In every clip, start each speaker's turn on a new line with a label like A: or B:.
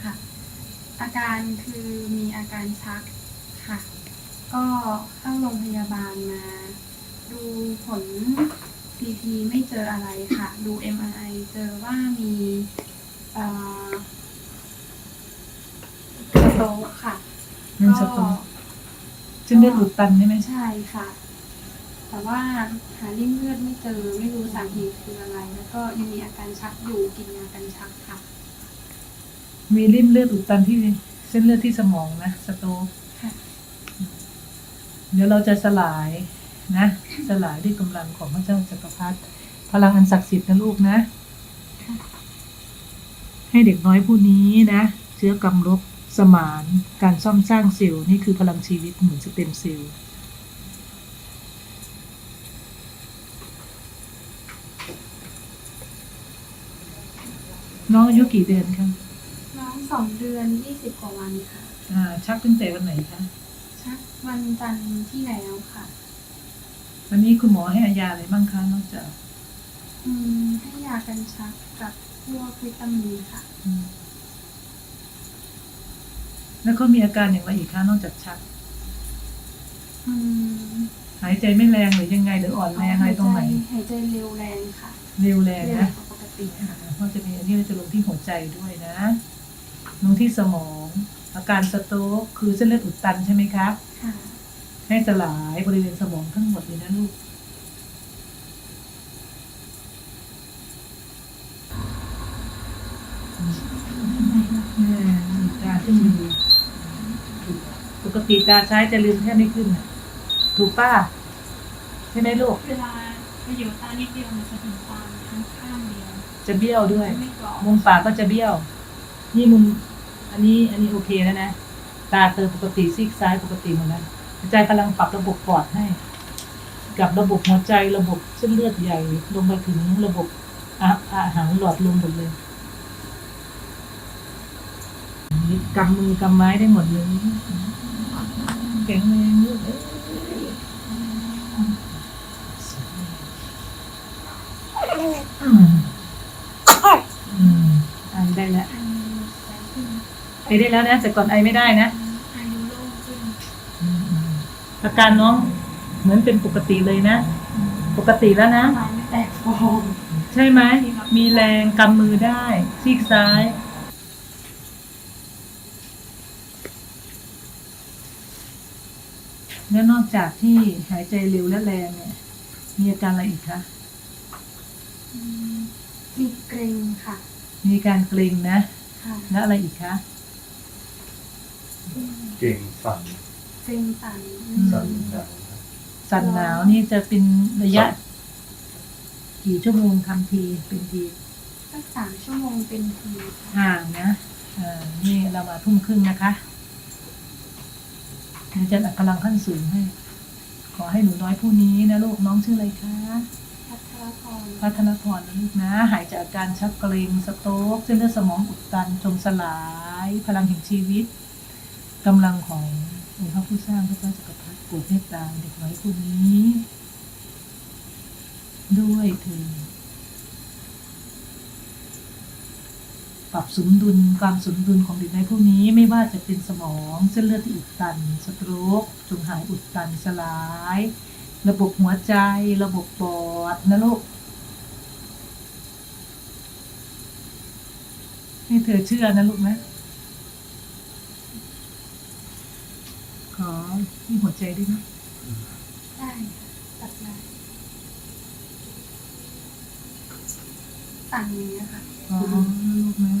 A: พรค่ะ อาการคือมีอาการชักค่ะ ก็เข้าโรงพยาบาลมา ดูผล CT ไม่เจออะไรค่ะ ดู MRI เจอว่ามีเอ่อสโตรกค่ะ
B: เป็นสโตรกเส้นเลือดอุดตันใช่ไหม
A: ใช่ค่ะ แต่ว่าหาริ่มเลือดไม่เจอ ไม่รู้สาเหตุคืออะไร แล้วก็ยังมีอาการชักอยู่กินยากันชักค่ะ
B: มีริ่มเลือดอุดตันที่เส้นเลือดที่สมองนะสโตรก
A: ค่ะ
B: เดี๋ยวเราจะสลายนะ สลายด้วยกำลังของพระเจ้าจักรพรรดิพลังอันศักดิ์สิทธิ์นะลูกนะ
A: ค่ะ
B: ให้เด็กน้อยผู้นี้นะ เชื้อกรรมลบสมาน การซ่อมสร้างเซลล์นี่คือพลังชีวิตเหมือนสเต็มเซลล์น้องอายุกี่เดือนคะ
A: น้อง สองเดือนยี่สิบกว่าวันค่ะ
B: อ่าชักตั้งแต่วันไหนคะ
A: ชักวันจันทร์ที่แล้วค่ะ
B: วันนี้คุณหมอให้ยาอะไรบ้างคะนอกจาก
A: อืมให้ยากันชักกับพวกวิตามินค่ะ
B: อืมแล้วก็มีอาการอย่างไรอีกคะนอกจากชัก
A: อืม
B: หายใจไม่แรงหรือยังไงหรืออ่อนแรงอะไรตรงไหน
A: หายใจเร็วแรงค่ะ
B: เร็วแรง
A: เร็ว
B: นะ
A: กว่าปกติ
B: อ่า
A: ค่ะ
B: เพราะจะมีอันนี้เราจะลงที่หัวใจด้วยนะ ลงที่สมอง อาการสโตรกคือเส้นเลือดอุดตันใช่ไหมคะ
A: ค่ะ
B: ให้สลายบริเวณสมองทั้งหมดเลยนะลูกอืมมีตาที่มีปกติตาซ้ายจะลืมแทบไม่ขึ้นน่ะถูกป้าใช่ไหมลูก
A: เวลาไปอยู่ตานิดเดียวมันจะถึงตาทั้งข้างเดียว
B: จะเบี้ยวด้วย
A: ไม่กรอบ
B: มุมปากก็จะเบี้ยว นี่มุมอันนี้อันนี้โอเคแล้วนะ ตาเติมปกติซีกซ้ายปกติหมดแล้วอาจารย์กำลังปรับระบบปอดให้ กับระบบหัวใจระบบเส้นเลือดใหญ่ลงไปถึงระบบอาอาหารหลอดลมหมดเลยนี่กำมือกำไม้ได้หมดเลยแข็งแรงลูกเอ้ยอืมอืมอันได้แล้ว
A: อันนี้ใช้ขึ้น
B: ไอได้แล้วนะแต่ก่อนไอไม่ได้นะ
A: อายุโล่งขึ้น
B: อาการน้องเหมือนเป็นปกติเลยนะ ปกติแล้วนะ
A: ลายไม่แตกฟอง
B: ใช่ไหมมีแรงกำมือได้ ซีกซ้าย แล้วนอกจากที่หายใจเร็วและแรงเนี่ย มีอาการอะไรอีกคะ
A: อืมมีเกรงค่ะ
B: มีการเกร็งนะ
A: ค่ะ
B: แล้วอะไรอีกคะ
A: อืม
C: เก่งสั่น
A: เกรงตัน
C: สั่นดัง
B: สั่นหนาวนี่จะเป็นระยะ กี่ชั่วโมงทำทีเป็นที
A: สักสามชั่วโมงเป็นทีค่ะ
B: ห่างนะอ่านี่เรามาทุ่มครึ่งนะคะเดี๋ยวจะอัดพลังขั้นสูงให้ ขอให้หนูน้อยผู้นี้นะลูกน้องชื่ออะไรคะ
A: พัทรพร
B: พัฒนพรนะลูกนะ หายจากอาการชักเกร็งสโตรกเส้นเลือดสมองอุดตันจงสลาย พลังแห่งชีวิต กำลังขององค์พระผู้สร้างพระเจ้าจักรพรรดิโปรดเมตตาเด็กน้อยผู้นี้ ด้วยเถิดปรับสมดุลความสมดุลของเด็กในพวกนี้ไม่ว่าจะเป็นสมองเส้นเลือดที่อุดตันสโตรกจงหายอุดตันสลาย ระบบหัวใจ ระบบปอดนะลูกให้เธอเชื่อนะลูกนะ ขอที่หัวใจด้วยนะ
A: ได้ค่ะตัดได้สั่นอย่างนี้ยค่ะ
B: ขอนะลูกนะ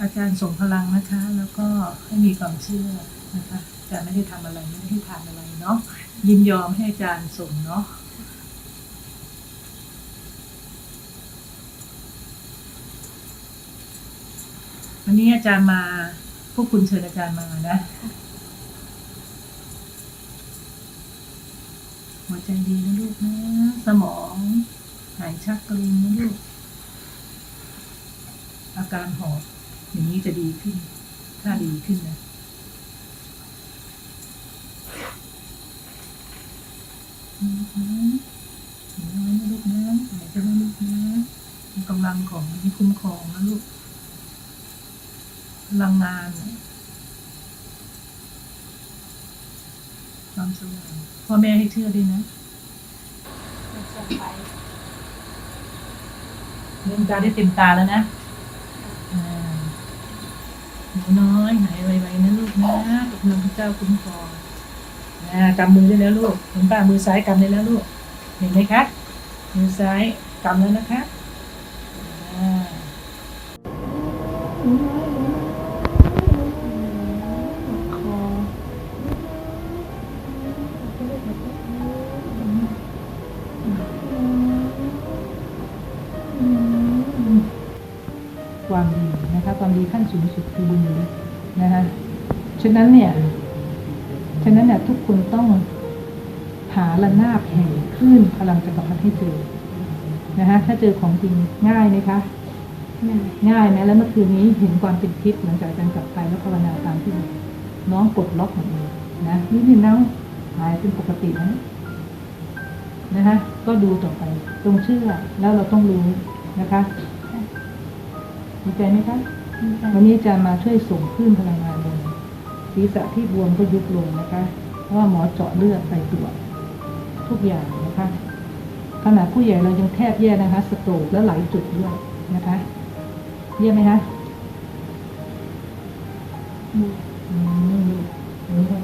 B: อาจารย์ส่งพลังนะคะ แล้วก็ให้มีความเชื่อนะคะอาจารย์ไม่ได้ทำอะไรไม่ได้ทานอะไรเนาะยินยอมให้อาจารย์ส่งเนาะ วันนี้อาจารย์มา พวกคุณเชิญอาจารย์มานะ หัวใจดีนะลูกนะ สมอง หายชักเกร็งนะลูก อาการหอบอย่างนี้จะดีขึ้น ถ้าดีขึ้นนะน้อยนะลูกนะหายใจนะลูกนะกำลังของมีคุ้มครองนะลูก พลังงานความสว่างพ่อแม่ให้เชื่อด้วยนะ
A: เริ่
B: มตาได้เต็มตาแล้วนะหนูน้อยหายไวๆนะลูกนะกับพระพุทธเจ้าคุ้มครองอ่ากำมือได้แล้วลูกเห็นป่ะมือซ้ายกำได้แล้วลูก เห็นไหมคะ มือซ้ายกำแล้วนะคะอ่า ความดีนะคะความดีขั้นสูงสุดคือบุญนะคะฉะนั้นเนี่ยฉะนั้นเนี่ยทุกคนต้องหาระนาบแห่งคลื่นพลังจักรพรรดิให้เจอนะคะถ้าเจอของจริงง่ายไหมคะ
A: ง่าย
B: ไหมแล้วเมื่อคืนนี้เห็นความเป็นทิพย์หลังจากอาจารย์กลับไปแล้วภาวนาตามที่น้องปลดล็อกหมดเลยนะนี่นี่น้องหายเป็นปกตินะนะคะก็ดูต่อไปตรงเชื่อแล้วเราต้องรู้นะคะ ดีใจไหมคะ
A: ดีใจ
B: วันนี้อาจารย์มาช่วยส่งคลื่นพลังงานลงศีรษะที่บวมก็ยุบลงนะคะ เพราะว่าหมอเจาะเลือดไปตรวจทุกอย่างนะคะขนาดผู้ใหญ่เรายังแทบแย่นะคะ สโตรกและหลายจุดด้วยนะคะเยี่ยมไหมคะ
A: อืม
B: อืม